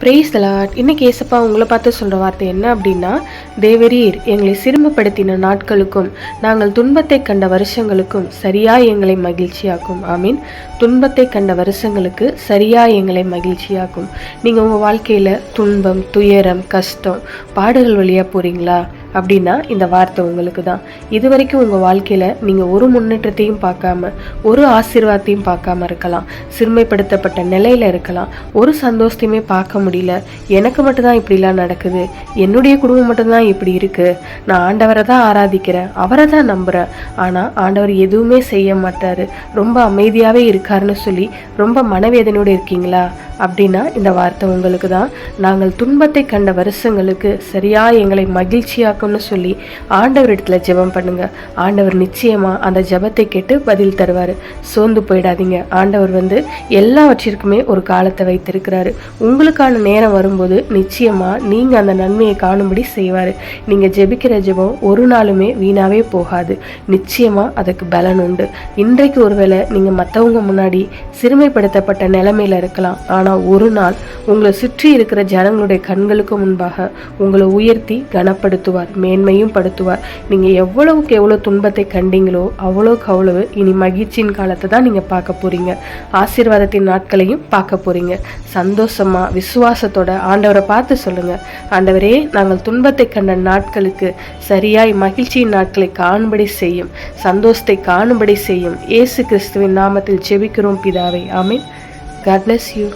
Brace தலாட் இன்னைக்கு ஏசப்பா உங்களை பார்த்து சொல்கிற வார்த்தை என்ன அப்படின்னா தேவரீர் எங்களை சிறுமப்படுத்தின நாட்களுக்கும் நாங்கள் துன்பத்தை கண்ட வருஷங்களுக்கும் சரியா எங்களை மகிழ்ச்சியாக்கும். ஆமீன். துன்பத்தை கண்ட வருஷங்களுக்கு சரியா எங்களை மகிழ்ச்சியாக்கும். நீங்கள் உங்கள் வாழ்க்கையில் துன்பம் துயரம் கஷ்டம் பாடுகள் வழியாக போகிறீங்களா அப்படின்னா இந்த வார்த்தை உங்களுக்கு தான் இது வரைக்கும் உங்கள் வாழ்க்கையில் நீங்கள் ஒரு முன்னேற்றத்தையும் பார்க்காம ஒரு ஆசீர்வாதத்தையும் பார்க்காம இருக்கலாம். சிறுமைப்படுத்தப்பட்ட நிலையில் இருக்கலாம். ஒரு சந்தோஷத்தையுமே பார்க்க முடியல. எனக்கு மட்டும்தான் இப்படிலாம் நடக்குது. என்னுடைய குடும்பம் மட்டும்தான் இப்படி இருக்குது நான் ஆண்டவரை தான் ஆராதிக்கிறேன். அவரை தான் நம்புகிறேன் ஆனால் ஆண்டவர் எதுவுமே செய்ய மாட்டார். ரொம்ப அமைதியாகவே இருக்காருன்னு சொல்லி ரொம்ப மனவேதனையோடு இருக்கீங்களா? அப்படின்னா இந்த வார்த்தை உங்களுக்கு தான் நாங்கள் துன்பத்தை கண்ட வருஷங்களுக்கு சரியாக எங்களை மகிழ்ச்சியாக மகிழ்ச்சியாக்கும்னு சொல்லி ஆண்டவரிடத்துல ஜெபம் பண்ணுங்க. ஆண்டவர் நிச்சயமா அந்த ஜெபத்தை கேட்டு பதில் தருவார். சோர்ந்து போயிடாதீங்க. ஆண்டவர் வந்து எல்லாவற்றிற்குமே ஒரு காலத்தை வைத்திருக்கிறாரு. உங்களுக்கான நேரம் வரும்போது நிச்சயமா நீங்க அந்த நன்மையை காணும்படி செய்வார். நீங்க ஜெபிக்கிற ஜெபம் ஒரு நாளுமே வீணாவே போகாது. நிச்சயமா அதுக்கு பலன் உண்டு. இன்றைக்கு ஒருவேளை நீங்க மற்றவங்க முன்னாடி சிறுமைப்படுத்தப்பட்ட நிலைமையில இருக்கலாம். ஆனா ஒரு நாள் உங்களை சுற்றி இருக்கிற ஜனங்களுடைய கண்களுக்கு முன்பாக உங்களை உயர்த்தி கனப்படுத்துவார். மேன்மையும் படுத்துவார். நீங்கள் எவ்வளவுக்கு எவ்வளோ துன்பத்தை கண்டீங்களோ அவ்வளோக்கு அவ்வளவு இனி மகிழ்ச்சியின் காலத்தை தான் நீங்கள் பார்க்க போகிறீங்க ஆசீர்வாதத்தின் நாட்களையும் பார்க்க போகிறீங்க சந்தோஷமாக விசுவாசத்தோட ஆண்டவரை பார்த்து சொல்லுங்கள் ஆண்டவரே நாங்கள் துன்பத்தை கண்ட நாட்களுக்கு சரியாய் மகிழ்ச்சியின் நாட்களை காணும்படி செய்யும். சந்தோஷத்தை காணும்படி செய்யும். இயேசு கிறிஸ்துவின் நாமத்தில் ஜெபிக்கிறோம் பிதாவை. ஆமீன். God bless you